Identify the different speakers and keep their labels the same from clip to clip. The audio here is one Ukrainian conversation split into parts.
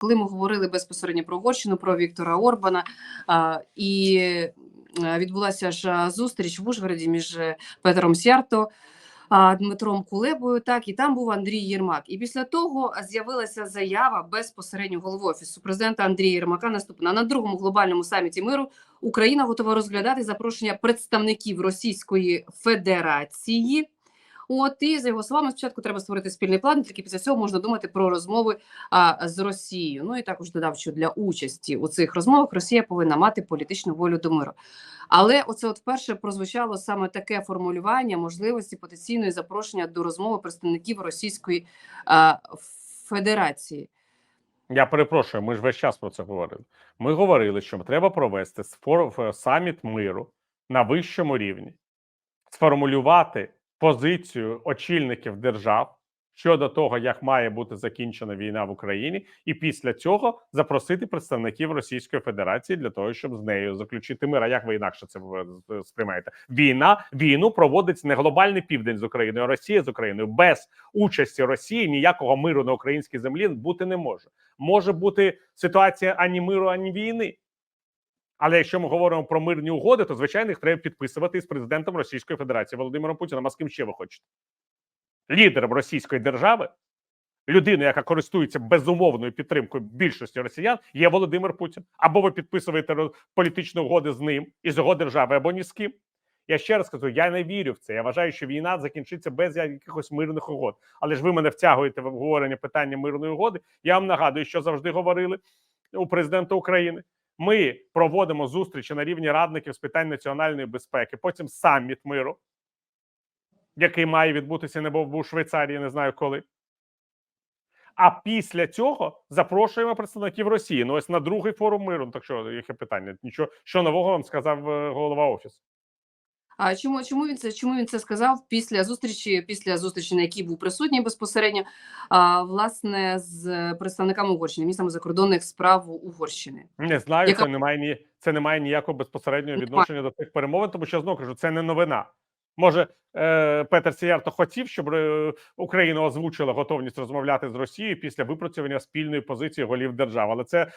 Speaker 1: коли ми говорили безпосередньо про Угорщину, про Віктора Орбана, і е, відбулася ж зустріч в Ужгороді між е, Петром Сярто. Дмитром Кулебою, так і там був Андрій Єрмак. І після того з'явилася заява безпосередньо голови офісу президента Андрія Єрмака. Наступна на другому глобальному саміті миру Україна готова розглядати запрошення представників Російської Федерації. От і за його словами, спочатку треба створити спільний план. Тільки після цього можна думати про розмови а, з Росією. Ну і також додав, що для участі у цих розмовах Росія повинна мати політичну волю до миру. Але оце от вперше прозвучало саме таке формулювання можливості потенційної запрошення до розмови представників Російської а, Федерації.
Speaker 2: Я перепрошую, ми ж весь час про це говорили. Ми говорили, що треба провести саміт миру на вищому рівні, сформулювати позицію очільників держав щодо того, як має бути закінчена війна в Україні, і після цього запросити представників Російської Федерації для того, щоб з нею заключити мир. А як ви інакше це сприймаєте? Війна війну проводить не глобальний південь з Україною, а Росія з Україною. Без участі Росії ніякого миру на українській землі бути не може. Може бути ситуація ані миру, ані війни. Але якщо ми говоримо про мирні угоди, то звичайно їх треба підписувати із президентом Російської Федерації Володимиром Путіним. А з ким ще ви хочете? Лідером Російської держави, людиною, яка користується безумовною підтримкою більшості росіян, є Володимир Путін. Або ви підписуєте політичні угоди з ним і з його держави, або ні з ким. Я ще раз кажу, я не вірю в це. Я вважаю, що війна закінчиться без якихось мирних угод. Але ж ви мене втягуєте в обговорення питання мирної угоди. Я вам нагадую, що завжди говорили у президента України. Ми проводимо зустрічі на рівні радників з питань національної безпеки, потім саміт миру, який має відбутися не був у Швейцарії, не знаю коли. А після цього запрошуємо представників Росії. Ну ось на другий форум миру. Ну, так що яке питання? Нічого що нового вам сказав е, голова офісу?
Speaker 1: А чому чому він це чому він це сказав після зустрічі, після зустрічі, на якій був присутній безпосередньо а, власне з представниками Угорщини, міністрами закордонних справ Угорщини?
Speaker 2: Не знаю,
Speaker 1: Яка-
Speaker 2: це не має ні це не має ніякого безпосереднього
Speaker 1: Немає.
Speaker 2: відношення до цих перемовин, тому що знову кажу, це не новина. Може, е, Петер Сіярто хотів, щоб е, Україна озвучила готовність розмовляти з Росією після випрацювання спільної позиції голів держав, але це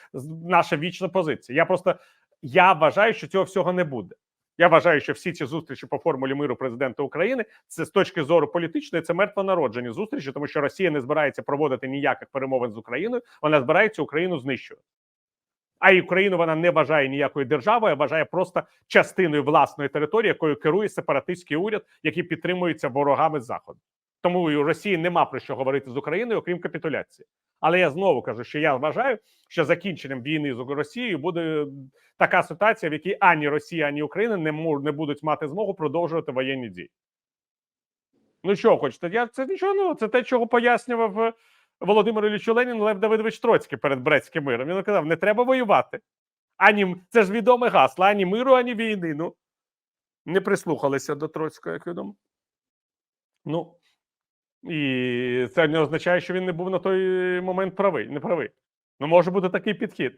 Speaker 2: наша вічна позиція. Я просто я вважаю, що цього всього не буде. Я вважаю, що всі ці зустрічі по формулі миру президента України це з точки зору політичної, це мертвонароджені зустрічі, тому що Росія не збирається проводити ніяких перемовин з Україною, вона збирається Україну знищувати. А і Україну вона не вважає ніякою державою, а вважає просто частиною власної території, якою керує сепаратистський уряд, який підтримується ворогами заходу. Тому і у Росії нема про що говорити з Україною, окрім капітуляції. Але я знову кажу, що я вважаю, що закінченням війни з Росією буде така ситуація, в якій ані Росія, ані Україна не не будуть мати змогу продовжувати воєнні дії. Ну що хочете? Я це нічого нового. Це те, чого пояснював е, Володимир Ілліч Ленін Лев Давидович Троцький перед Брестським миром. Він казав: не треба воювати. Ані це ж відоме гасло, ані миру, ані війни. Ну не прислухалися до Троцького, як відомо. Ну і це не означає, що він не був на той момент правий, не правий. Ну, може бути такий підхід.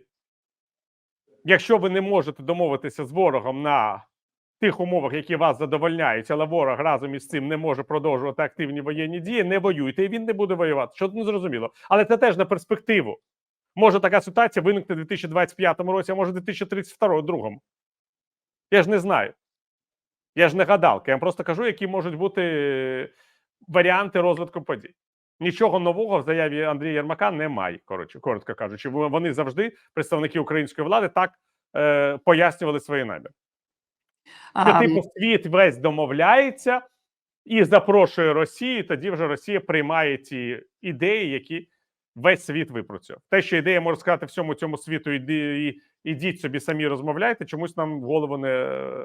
Speaker 2: Якщо ви не можете домовитися з ворогом на тих умовах, які вас задовольняють, але ворог разом із цим не може продовжувати активні воєнні дії, не воюйте, і він не буде воювати. Що не зрозуміло. Але це теж на перспективу. Може така ситуація виникне в 2025 році, а може в 2032 другому. Я ж не знаю. Я ж не гадалка. Я вам просто кажу, які можуть бути варіанти розвитку подій. Нічого нового в заяві Андрія Єрмака немає. Коротше, коротко кажучи, вони завжди, представники української влади, так е, пояснювали свої наміри. Що
Speaker 1: А,
Speaker 2: типу світ весь домовляється і запрошує Росію. Тоді вже Росія приймає ті ідеї, які весь світ випрацював. Те, що ідея може сказати всьому цьому світу, іди, і, ідіть собі самі розмовляйте, чомусь нам в голову не е,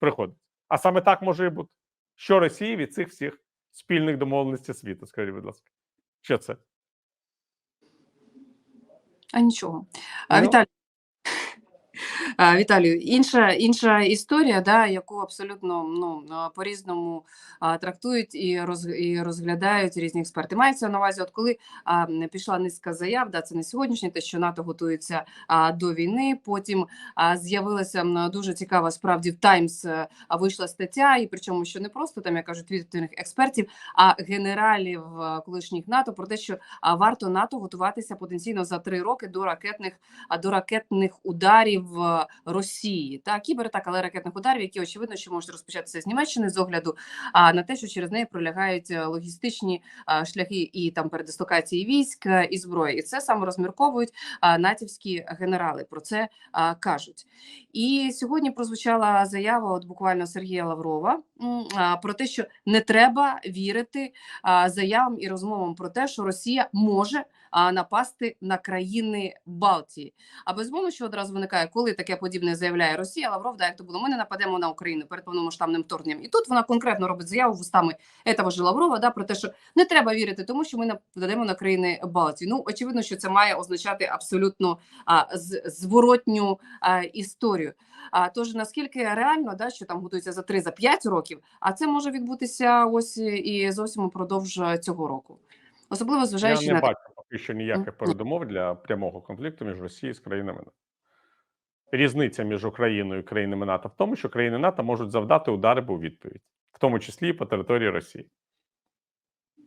Speaker 2: приходить. А саме так може і бути. Що Росії від цих всіх спільних домовленостей світу? Скажіть, будь ласка, що це?
Speaker 1: а нічого. А,
Speaker 2: Ну.
Speaker 1: Віталій, Віталію, інша інша історія, да, яку абсолютно ну по-різному трактують і роз і розглядають різні експерти. Мається на увазі, от коли а, пішла низка заяв, да, це не сьогоднішнє, те, що НАТО готується а, до війни. Потім а, з'явилася дуже цікава справді в Таймс е, а, вийшла стаття, і причому що не просто там як кажуть відповідних експертів, а генералів е, колишніх НАТО про те, що варто НАТО готуватися потенційно за три роки до ракетних а до ракетних ударів е, Росії та кібератак, але ракетних ударів, які очевидно, що можуть розпочатися з Німеччини з огляду а на те, що через неї пролягають е, логістичні шляхи і там передислокації військ е, і зброї, і це саме розмірковують натівські генерали. Про це кажуть. І сьогодні прозвучала заява от буквально Сергія Лаврова про те, що не треба вірити заявам і розмовам про те, що Росія може напасти на країни Балтії. А безумовно, що одразу виникає, коли таке подібне заявляє Росія, Лавров, да, як то було, ми не нападемо на Україну перед повномасштабним вторгненням. І тут вона конкретно робить заяву вустами этого ж Лаврова, да, про те, що не треба вірити тому, що ми нападемо на країни Балтії. Ну, очевидно, що це має означати абсолютно а, зворотню а, історію. А тож наскільки реально, да, що там готується за 3-5 років, а це може відбутися ось і зовсім упродовж цього року. Особливо зважаючи
Speaker 2: Я не
Speaker 1: на
Speaker 2: бачу поки що ніяких передумов для прямого конфлікту між Росією і країнами НАТО. Різниця між Україною і країнами НАТО в тому, що країни НАТО можуть завдати удари у відповідь, в тому числі і по території Росії.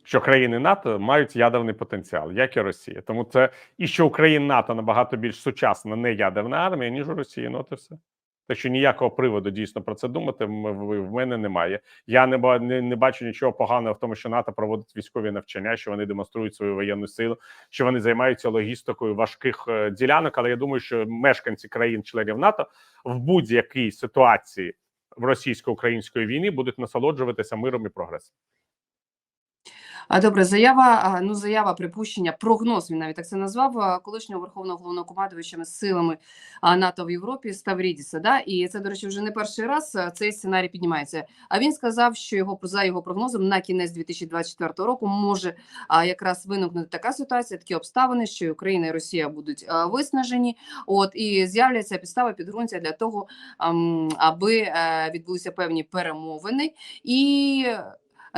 Speaker 2: Що країни НАТО мають ядерний потенціал, як і Росія. Тому це і що у країн НАТО набагато більш сучасна не ядерна армія, ніж у Росії. Ну, от і все. Так що ніякого приводу дійсно про це думати м- в мене немає. Я не, не, не бачу нічого поганого в тому, що НАТО проводить військові навчання, що вони демонструють свою воєнну силу, що вони займаються логістикою важких е, ділянок. Але я думаю, що мешканці країн-членів НАТО в будь-якій ситуації в російсько-української війни будуть насолоджуватися миром і прогресом.
Speaker 1: А добре, заява, ну заява припущення, прогноз він навіть так це назвав колишнього верховного головнокомандувача силами НАТО в Європі Ставрідіса. Да? І це, до речі, вже не перший раз цей сценарій піднімається. А він сказав, що його за його прогнозом на кінець 2024 року може якраз виникнути така ситуація, такі обставини, що Україна і Росія будуть виснажені. От і з'являться підстави підґрунтя для того, аби е, відбулися певні перемовини і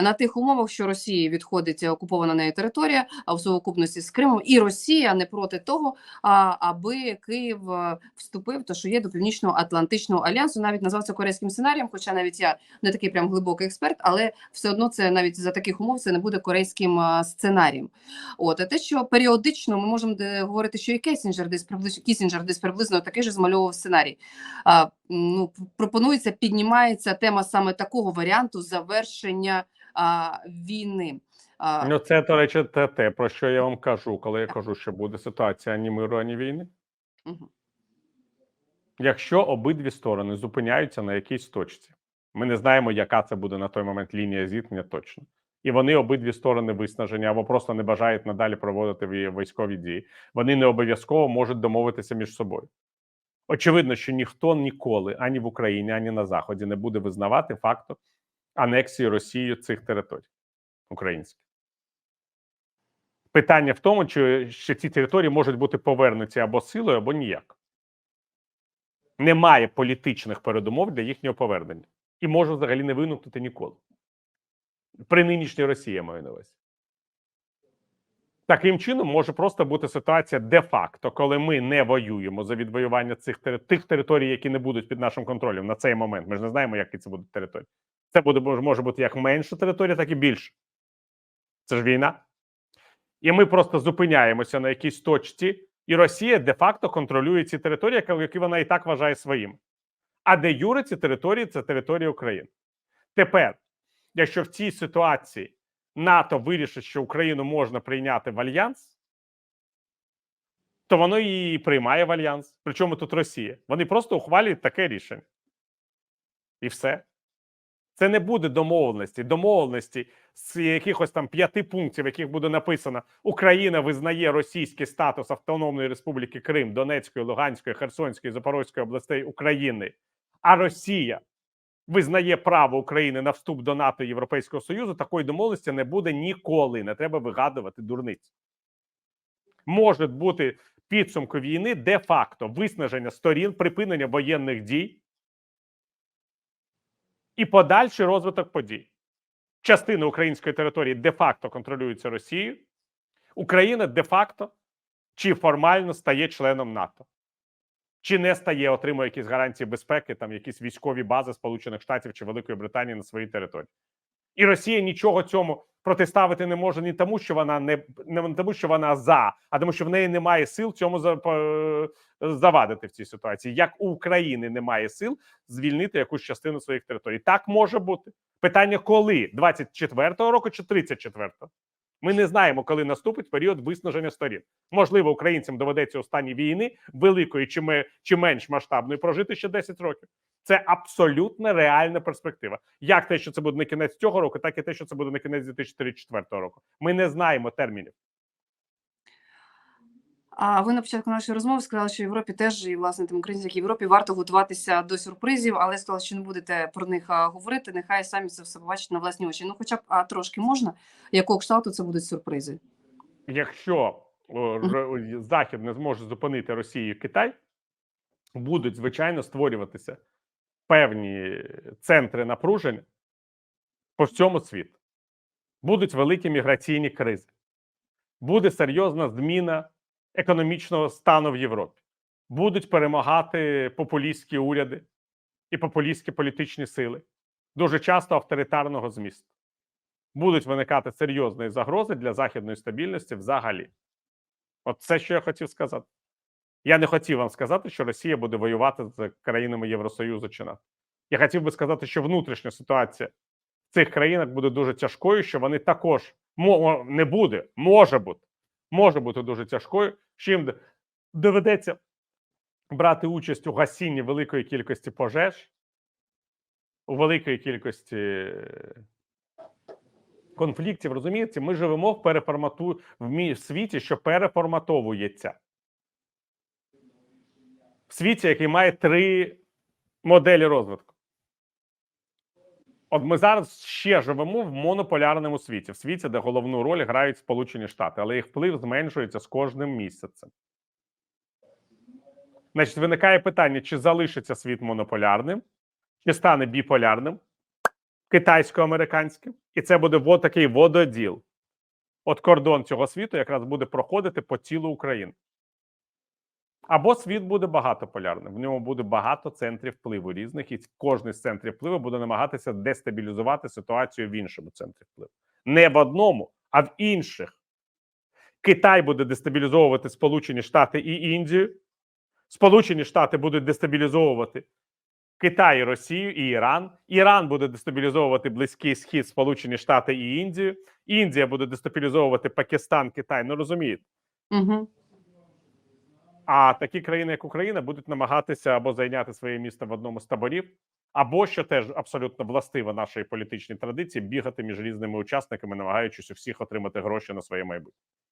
Speaker 1: на тих умовах, що Росії відходить окупована нею територія, а в совокупності з Кримом, і Росія не проти того, а, аби Київ е, вступив, то що є до північно-атлантичного альянсу, навіть назвав це корейським сценарієм. Хоча навіть я не такий прям глибокий експерт, але все одно це навіть за таких умов це не буде корейським е, сценарієм. От а те, що періодично ми можемо говорити, що і Кесінджер десь приблизно Кісінджер десь приблизно такий же змальовував сценарій. А, ну пропонується, піднімається тема саме такого варіанту завершення війни. А,
Speaker 2: Ну, це, до речі, те, те, про що я вам кажу, коли я кажу, що буде ситуація ані миру, ані війни.
Speaker 1: мгм.
Speaker 2: Якщо обидві сторони зупиняються на якійсь точці, ми не знаємо, яка це буде на той момент лінія зіткнення точно. І вони обидві сторони виснажені або просто не бажають надалі проводити військові дії. Вони не обов'язково можуть домовитися між собою. Очевидно, що ніхто ніколи ані в Україні, ані на Заході не буде визнавати факту анексії Росією цих територій українських. Питання в тому, чи що ці території можуть бути повернуті або силою, або ніяк. Немає політичних передумов для їхнього повернення і може взагалі не виникнути ніколи. При нинішній Росії я маю на увазі. Таким чином може просто бути ситуація де-факто, коли ми не воюємо за відвоювання цих тих територій, які не будуть під нашим контролем на цей момент. Ми ж не знаємо, які це будуть території. Це буде може- бути як менша територія, так і більша. Це ж війна. І ми просто зупиняємося на якійсь точці, і Росія де-факто контролює ці території, які вона і так вважає своїм. А де юре ці території це територія України. Тепер, якщо в цій ситуації НАТО вирішить, що Україну можна прийняти в альянс, то воно і приймає в альянс. Причому тут Росія. Вони просто ухвалюють таке рішення. І все. Це не буде домовленості. Домовленості з якихось там п'яти пунктів, в яких буде написано: Україна визнає російський статус Автономної Республіки Крим, Донецької, Луганської, Херсонської, Запорозької областей України, а Росія визнає право України на вступ до НАТО і Європейського Союзу. Такої домовленості не буде ніколи. Не треба вигадувати дурниць. Можуть бути підсумку війни де-факто виснаження сторін, припинення воєнних дій і подальший розвиток подій. Частина української території де-факто контролюється Росією. Україна де-факто чи формально стає членом НАТО, чи не стає, отримує якісь гарантії безпеки, там якісь військові бази Сполучених Штатів чи Великої Британії на своїй території. І Росія нічого цьому протиставити не може ні тому, що вона не, не тому, що вона за, а тому, що в неї немає сил цьому завадити в цій ситуації. Як у України немає сил звільнити якусь частину своїх територій. Так може бути. Питання коли? 24-го року чи 34-го? Ми не знаємо, коли наступить період виснаження сторін. Можливо, українцям доведеться у стані війни великої чи, ме, чи менш масштабної прожити ще 10 років. Це абсолютно реальна перспектива. Як те, що це буде на кінець цього року, так і те, що це буде на кінець 2034 року. Ми не знаємо термінів.
Speaker 1: А ви на початку нашої розмови сказали, що в Європі теж і власне тим українцям, які в Європі варто готуватися до сюрпризів, але сказали, що не будете про них говорити. Нехай самі це все побачать на власні очі. Ну, хоча б а, трошки можна, якого кшталту це будуть сюрпризи.
Speaker 2: Якщо Захід не зможе зупинити Росію і Китай, будуть звичайно створюватися певні центри напруження по всьому світу. Будуть великі міграційні кризи, буде серйозна зміна економічного стану в Європі. Будуть перемагати популістські уряди і популістські політичні сили, дуже часто авторитарного змісту. Будуть виникати серйозні загрози для західної стабільності взагалі. От це, що я хотів сказати. Я не хотів вам сказати, що Росія буде воювати з країнами Євросоюзу чи НАТО. Я хотів би сказати, що внутрішня ситуація в цих країнах буде дуже тяжкою, що вони також не буде, може бути, може бути дуже тяжкою, що їм доведеться брати участь у гасінні великої кількості пожеж, у великої кількості конфліктів. Розумієте, ми живемо в переформату в світі, що переформатовується. В світі, який має три моделі розвитку. От ми зараз ще живемо в монополярному світі, в світі, де головну роль грають Сполучені Штати, але їх вплив зменшується з кожним місяцем. Значить, виникає питання: чи залишиться світ монополярним, чи стане біполярним, китайсько-американським, і це буде вот такий вододіл. От кордон цього світу якраз буде проходити по тілу України. Або світ буде багатополярним, в ньому буде багато центрів впливу різних, і кожний з центрів впливу буде намагатися дестабілізувати ситуацію в іншому центрі впливу. Не в одному, а в інших. Китай буде дестабілізовувати Сполучені Штати і Індію. Сполучені Штати будуть дестабілізовувати Китай, Росію і Іран. Іран буде дестабілізовувати Близький Схід, Сполучені Штати і Індію. Індія буде дестабілізовувати Пакистан, Китай. Ну розумієте.
Speaker 1: Угу.
Speaker 2: А такі країни, як Україна, будуть намагатися або зайняти своє місце в одному з таборів, або що теж абсолютно властиво нашої політичній традиції, бігати між різними учасниками, намагаючись у всіх отримати гроші на своє майбутнє.